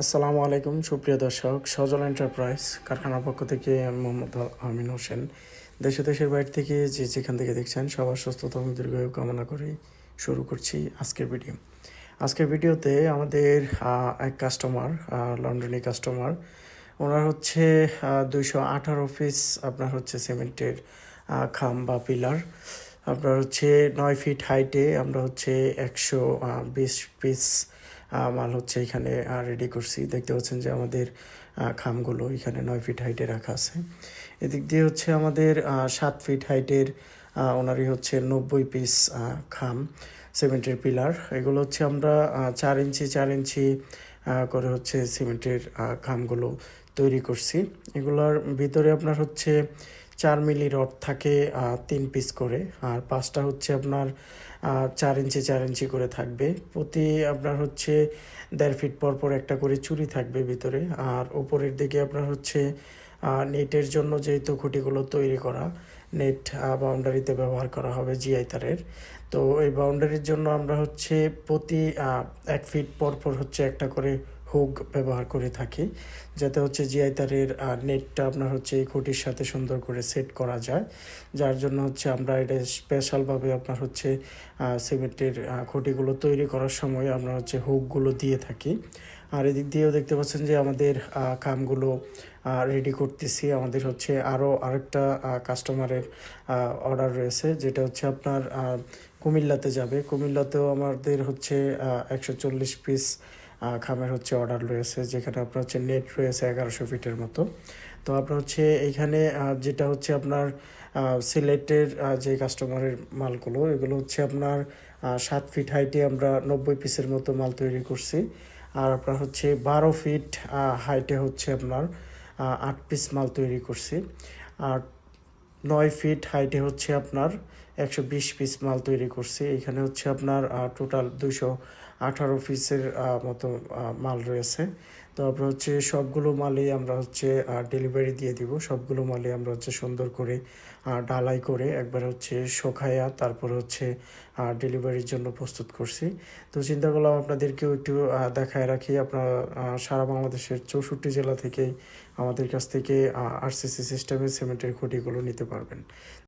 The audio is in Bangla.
আসসালামু আলাইকুম, সুপ্রিয় দর্শক। সজল এন্টারপ্রাইজ কারখানার পক্ষ থেকে আমি মোহাম্মদ আমিন হোসেন। দেশে দেশের বাইরে থেকে যে যেখান থেকে দেখছেন, সবার সুস্থতা এবং দীর্ঘায়ু কামনা করে শুরু করছি আজকের ভিডিও। আজকের ভিডিওতে আমাদের এক কাস্টমার লন্ডনী কাস্টমার ওনার হচ্ছে দুইশো আঠারো পিস আপনার হচ্ছে সিমেন্টের খাম বা পিলার। আপনার হচ্ছে নয় ফিট হাইটে আমরা হচ্ছে একশো বিশ পিস মাল হচ্ছে এখানে রেডি করছি। দেখতে পাচ্ছেন যে আমাদের খামগুলো এখানে নয় ফিট হাইটে রাখা আছে। এদিক দিয়ে হচ্ছে আমাদের সাত ফিট হাইটের ওনারই হচ্ছে নব্বই পিস খাম সিমেন্টের পিলার এগুলো হচ্ছে আমরা চার ইঞ্চি চার ইঞ্চি করে হচ্ছে সিমেন্টের খামগুলো তৈরি করছি। এগুলোর ভিতরে আপনার হচ্ছে চার মিলি রড থাকে তিন পিস করে। আর পাঁচটা হচ্ছে আপনার চার ইঞ্চি চার ইঞ্চি করে থাকবে। প্রতি আপনার হচ্ছে দেড় ফিট পর পর একটা করে চুরি থাকবে ভিতরে। আর উপরের দিকে আপনার হচ্ছে নেটের জন্য যেহেতু খুঁটিগুলো তৈরি করা, নেট বাউন্ডারিতে ব্যবহার করা হবে জিআই তারের। তো এই বাউন্ডারির জন্য আমরা হচ্ছে প্রতি এক ফিট পর পর হচ্ছে একটা করে হুক ব্যবহার করে থাকি, যাতে হচ্ছে জিআই তারের নেটটা আপনার হচ্ছে এই খুঁটির সাথে সুন্দর করে সেট করা যায়। যার জন্য হচ্ছে আমরা এটা স্পেশালভাবে আপনার হচ্ছে সিমেন্টের খুঁটিগুলো তৈরি করার সময় আমরা হচ্ছে হুকগুলো দিয়ে থাকি। আর এদিক দিয়েও দেখতে পাচ্ছেন যে আমাদের কামগুলো রেডি করতেছি। আমাদের হচ্ছে আরও আরেকটা কাস্টমারের অর্ডার রয়েছে, যেটা হচ্ছে আপনার কুমিল্লাতে যাবে। কুমিল্লাতেও আমাদের হচ্ছে একশো চল্লিশ পিস খামের হচ্ছে অর্ডার রয়েছে, যেখানে আপনার হচ্ছে নেট রয়েছে এগারোশো ফিটের মতো। তো আপনার হচ্ছে এইখানে যেটা হচ্ছে আপনার সিলেটের যে কাস্টমারের মালগুলো, এগুলো হচ্ছে আপনার সাত ফিট হাইটে আমরা নব্বই পিসের মতো মাল তৈরি করছি। আর আপনার হচ্ছে বারো ফিট হাইটে হচ্ছে আপনার আট পিস মাল তৈরি করছি। আর নয় ফিট হাইটে হচ্ছে আপনার একশো বিশ পিস মাল তৈরি করছি। এখানে হচ্ছে আপনার টোটাল দুইশো আঠারো পিসের মতো মাল রয়েছে। তো আমরা হচ্ছে সবগুলো মালই আমরা হচ্ছে ডেলিভারি দিয়ে দিব। সবগুলো মালই আমরা হচ্ছে সুন্দর করে ডালাই করে একবার হচ্ছে শোকায়া তারপর হচ্ছে ডেলিভারির জন্য প্রস্তুত করছি। তো চিন্তা করলাম আপনাদেরকেও একটু দেখায় রাখি। আপনারা সারা বাংলাদেশের চৌষট্টি জেলা থেকেই আমাদের কাছ থেকে আরসিসি সিস্টেমের সিমেন্টের খুঁটিগুলো নিতে পারবেন।